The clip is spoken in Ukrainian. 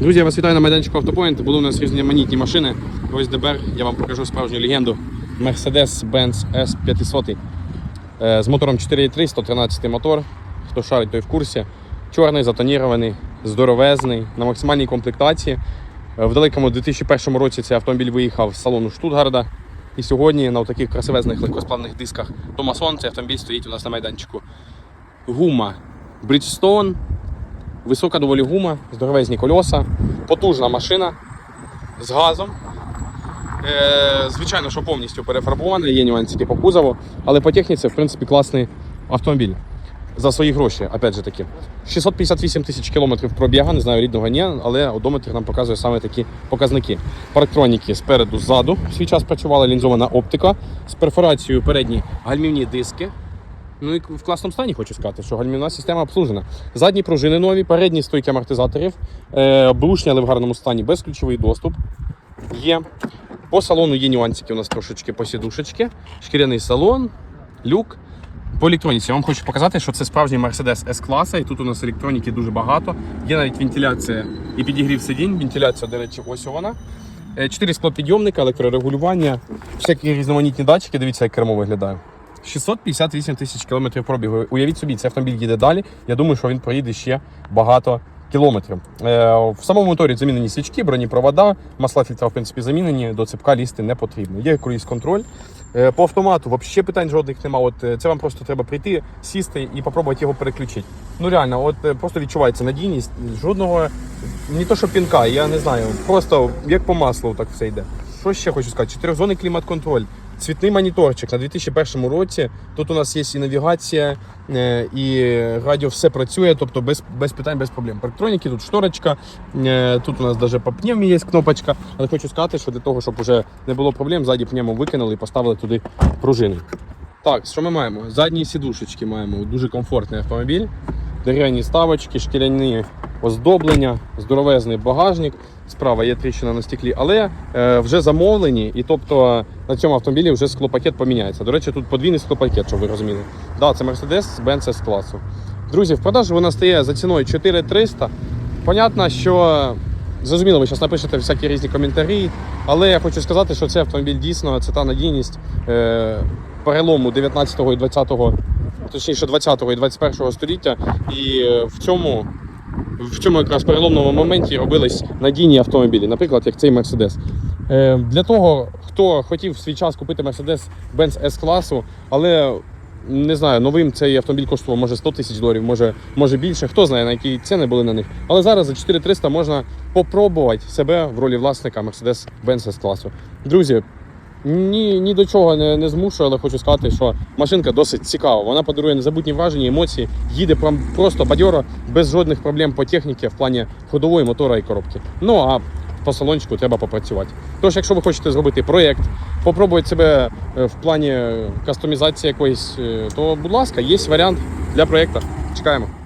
Друзі, я вас вітаю на майданчику Автопоінт. Були у нас різноманітні машини. Ось ДБР, я вам покажу справжню легенду. Mercedes-Benz S500 Е, з мотором 4.3, 113 мотор. Хто шарить, той в курсі. Чорний, затонірований, здоровезний, на максимальній комплектації. Е, В далекому 2001 році цей автомобіль виїхав з салону Штутгарда. І сьогодні на таких красивезних легкосплавних дисках Томасон цей автомобіль стоїть у нас на майданчику. Гума Bridgestone, Висока доволі гума, здоровезні кольоса, потужна машина з газом. Е, звичайно, що повністю перефарбована, є нюансики по кузову, але по техніці, в принципі, класний автомобіль. За свої гроші, опять же таки. 658 тисяч кілометрів пробіга, не знаю, рідного ні, але одометр нам показує саме такі показники. Парктроніки спереду, ззаду. В свій час працювала лінзована оптика з перфорацією передні гальмівні диски. Ну і в класному стані хочу сказати, що гальмівна система обслужена. Задні пружини нові, передні стойки амортизаторів, е, бушні, але в гарному стані, безключовий доступ. Є. По салону є нюансики у нас трошечки по сідушечки, шкіряний салон, люк. По електроніці я вам хочу показати, що це справжній Mercedes S-класа, і тут у нас електроніки дуже багато. Є навіть вентиляція і підігрів сидінь. Вентиляція, до речі, ось вона. Е, Чотири склопідйомника, електрорегулювання, всякі різноманітні датчики. Дивіться, як кермо виглядає. 658 тисяч кілометрів пробігу. Уявіть собі, цей автомобіль їде далі. Я думаю, що він проїде ще багато кілометрів. Е, в самому моторі замінені свічки, бронепровода, масла фільтра, в принципі, замінені, до цепка лізти не потрібно. Є круїз контроль. Е, по автомату взагалі питань жодних немає. От е, це вам просто треба прийти, сісти і спробувати його переключити. Ну реально, от просто відчувається надійність. Жодного не то, що пінка, я не знаю. Просто як по маслу так все йде. Що ще хочу сказати? Чотирьохзонний клімат-контроль. Цвітний моніторчик на 2001 році. Тут у нас є і навігація, е, і радіо все працює, тобто без, без питань, без проблем. Парктроніки, тут шторочка, е, тут у нас навіть по пневмі є кнопочка. Але хочу сказати, що для того, щоб вже не було проблем, ззаді пневму викинули і поставили туди пружини. Так, що ми маємо? Задні сідушечки маємо. Дуже комфортний автомобіль. Дерев'яні ставочки, шкіряні оздоблення, здоровезний багажник. Справа є тріщина на стеклі, але е, вже замовлені, і тобто на цьому автомобілі вже склопакет поміняється. До речі, тут подвійний склопакет, щоб ви розуміли. Да, це Mercedes Benz S класу. Друзі, в продажу вона стає за ціною 4300. Понятно, що зрозуміло, ви зараз напишете всякі різні коментарі, але я хочу сказати, що цей автомобіль дійсно це та надійність е, перелому 19 і 20 точніше 20 і 21 століття. І е, в цьому в цьому якраз переломному моменті робились надійні автомобілі, наприклад, як цей. Е, Для того, хто хотів в свій час купити Mercedes-Benz S-класу, але не знаю, новим цей автомобіль коштував може 100 тисяч доларів, може, може більше. Хто знає, на які ціни були на них. Але зараз за 4300 можна попробувати себе в ролі власника Mercedes-Benz S-класу. Друзі, ні, ні до чого не, не змушую, але хочу сказати, що машинка досить цікава. Вона подарує незабутні враження, емоції, їде прям просто бадьоро, без жодних проблем по техніці в плані ходової мотора і коробки. Ну а по салончику треба попрацювати. Тож, якщо ви хочете зробити проєкт, попробувати себе е, в плані кастомізації якоїсь, е, то будь ласка, є варіант для проєкту. Чекаємо.